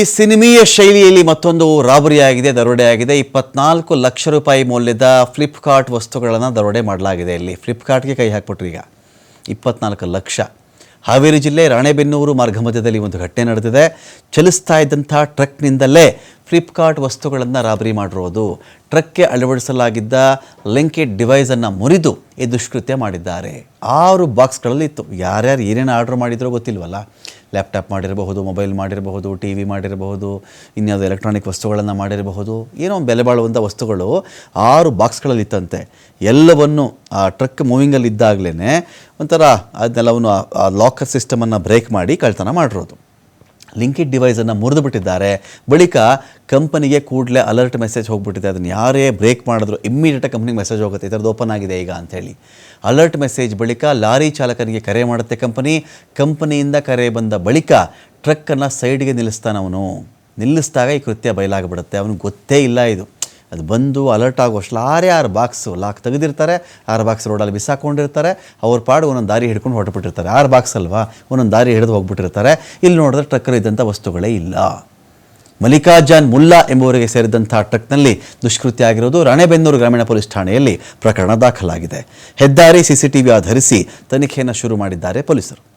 ಈ ಸಿನಿಮೀಯ ಶೈಲಿಯಲ್ಲಿ ಮತ್ತೊಂದು ರಾಬರಿ ಆಗಿದೆ, ದರೋಡೆ ಆಗಿದೆ. ಇಪ್ಪತ್ನಾಲ್ಕು ಲಕ್ಷ ರೂಪಾಯಿ ಮೌಲ್ಯದ ಫ್ಲಿಪ್ಕಾರ್ಟ್ ವಸ್ತುಗಳನ್ನು ದರೋಡೆ ಮಾಡಲಾಗಿದೆ ಇಲ್ಲಿ. ಫ್ಲಿಪ್ಕಾರ್ಟ್ಗೆ ಕೈ ಹಾಕ್ಬಿಟ್ರು ಈಗ. ಇಪ್ಪತ್ನಾಲ್ಕು ಲಕ್ಷ. ಹಾವೇರಿ ಜಿಲ್ಲೆ ರಾಣೆಬೆನ್ನೂರು ಮಾರ್ಗ ಮಧ್ಯದಲ್ಲಿ ಒಂದು ಘಟನೆ ನಡೆದಿದೆ. ಚಲಿಸ್ತಾ ಇದ್ದಂಥ ಟ್ರಕ್ನಿಂದಲೇ ಫ್ಲಿಪ್ಕಾರ್ಟ್ ವಸ್ತುಗಳನ್ನು ರಾಬರಿ ಮಾಡಿರೋದು. ಟ್ರಕ್ಗೆ ಅಳವಡಿಸಲಾಗಿದ್ದ ಲಿಂಕೆಡ್ ಡಿವೈಸನ್ನು ಮುರಿದು ಈ ದುಷ್ಕೃತ್ಯ ಮಾಡಿದ್ದಾರೆ. ಆರು ಬಾಕ್ಸ್ಗಳಲ್ಲಿ ಇತ್ತು. ಯಾರ್ಯಾರು ಏನೇನು ಆರ್ಡರ್ ಮಾಡಿದ್ರೋ ಗೊತ್ತಿಲ್ವಲ್ಲ. ಲ್ಯಾಪ್ಟಾಪ್ ಮಾಡಿರಬಹುದು, ಮೊಬೈಲ್ ಮಾಡಿರಬಹುದು ಟಿ ವಿ ಮಾಡಿರಬಹುದು, ಇನ್ಯಾವುದೋ ಎಲೆಕ್ಟ್ರಾನಿಕ್ ವಸ್ತುಗಳನ್ನು ಮಾಡಿರಬಹುದು, ಏನೋ ಬೆಲೆ ಬಾಳುವಂಥ ವಸ್ತುಗಳು ಆರು ಬಾಕ್ಸ್ಗಳಲ್ಲಿತ್ತಂತೆ ಎಲ್ಲವನ್ನು ಆ ಟ್ರಕ್ ಮೂವಿಂಗಲ್ಲಿ ಇದ್ದಾಗಲೇ ಒಂಥರ ಅದನ್ನೆಲ್ಲವನ್ನು ಆ ಲಾಕರ್ ಸಿಸ್ಟಮನ್ನು ಬ್ರೇಕ್ ಮಾಡಿ ಕಳ್ತನ ಮಾಡಿರೋದು. ಲಿಂಕಿಡ್ ಡಿವೈಸನ್ನು ಮುರಿದು ಬಿಟ್ಟಿದ್ದಾರೆ ಬಳಿಕ ಕಂಪನಿಗೆ ಕೂಡಲೇ ಅಲರ್ಟ್ ಮೆಸೇಜ್ ಹೋಗ್ಬಿಟ್ಟಿದೆ. ಅದನ್ನು ಯಾರೇ ಬ್ರೇಕ್ ಮಾಡಿದ್ರು ಇಮ್ಮಿಡಿಯೇಟಾಗಿ ಕಂಪ್ನಿಗೆ ಮೆಸೇಜ್ ಹೋಗುತ್ತೆ. ಈ ಥರದ್ದು ಓಪನ್ ಆಗಿದೆ ಈಗ ಅಂಥೇಳಿ ಅಲರ್ಟ್ ಮೆಸೇಜ್ ಬಳಿಕ ಲಾರಿ ಚಾಲಕನಿಗೆ ಕರೆ ಮಾಡುತ್ತೆ ಕಂಪನಿ. ಕಂಪನಿಯಿಂದ ಕರೆ ಬಂದ ಬಳಿಕ ಟ್ರಕ್ಕನ್ನು ಸೈಡ್ಗೆ ನಿಲ್ಲಿಸ್ತಾನವನು ನಿಲ್ಲಿಸಿದಾಗ ಈ ಕೃತ್ಯ ಬಯಲಾಗಿಬಿಡುತ್ತೆ. ಅವನಿಗೆ ಗೊತ್ತೇ ಇಲ್ಲ ಇದು. ಅದು ಬಂದು ಅಲರ್ಟ್ ಆಗುವಷ್ಟು ಆರೇ ಆರು ಬಾಕ್ಸು ಲಾಕ್ ತೆಗೆದಿರ್ತಾರೆ, ಆರು ಬಾಕ್ಸ್ ರೋಡಲ್ಲಿ ಬಿಸಾಕೊಂಡಿರ್ತಾರೆ, ಅವ್ರ ಪಾಡು ಒಂದೊಂದು ದಾರಿ ಹಿಡ್ಕೊಂಡು ಹೊರಟುಬಿಟ್ಟಿರ್ತಾರೆ. ಆರು ಬಾಕ್ಸ್ ಅಲ್ವಾ? ಒಂದೊಂದು ದಾರಿ ಹಿಡಿದು ಹೋಗ್ಬಿಟ್ಟಿರ್ತಾರೆ. ಇಲ್ಲಿ ನೋಡಿದ್ರೆ ಟ್ರಕ್ಕಲ್ಲಿ ಇದ್ದಂಥ ವಸ್ತುಗಳೇ ಇಲ್ಲ. ಮಲ್ಲಿಕಾರ್ಜಾನ್ ಮುಲ್ಲಾ ಎಂಬುವರಿಗೆ ಸೇರಿದಂಥ ಟ್ರಕ್ನಲ್ಲಿ ದುಷ್ಕೃತ್ಯ ಆಗಿರೋದು ರಾಣೆಬೆನ್ನೂರು ಗ್ರಾಮೀಣ ಪೊಲೀಸ್ ಠಾಣೆಯಲ್ಲಿ ಪ್ರಕರಣ ದಾಖಲಾಗಿದೆ. ಹೆದ್ದಾರಿ ಸಿಸಿಟಿವಿ ಆಧರಿಸಿ ತನಿಖೆಯನ್ನು ಶುರು ಮಾಡಿದ್ದಾರೆ ಪೊಲೀಸರು.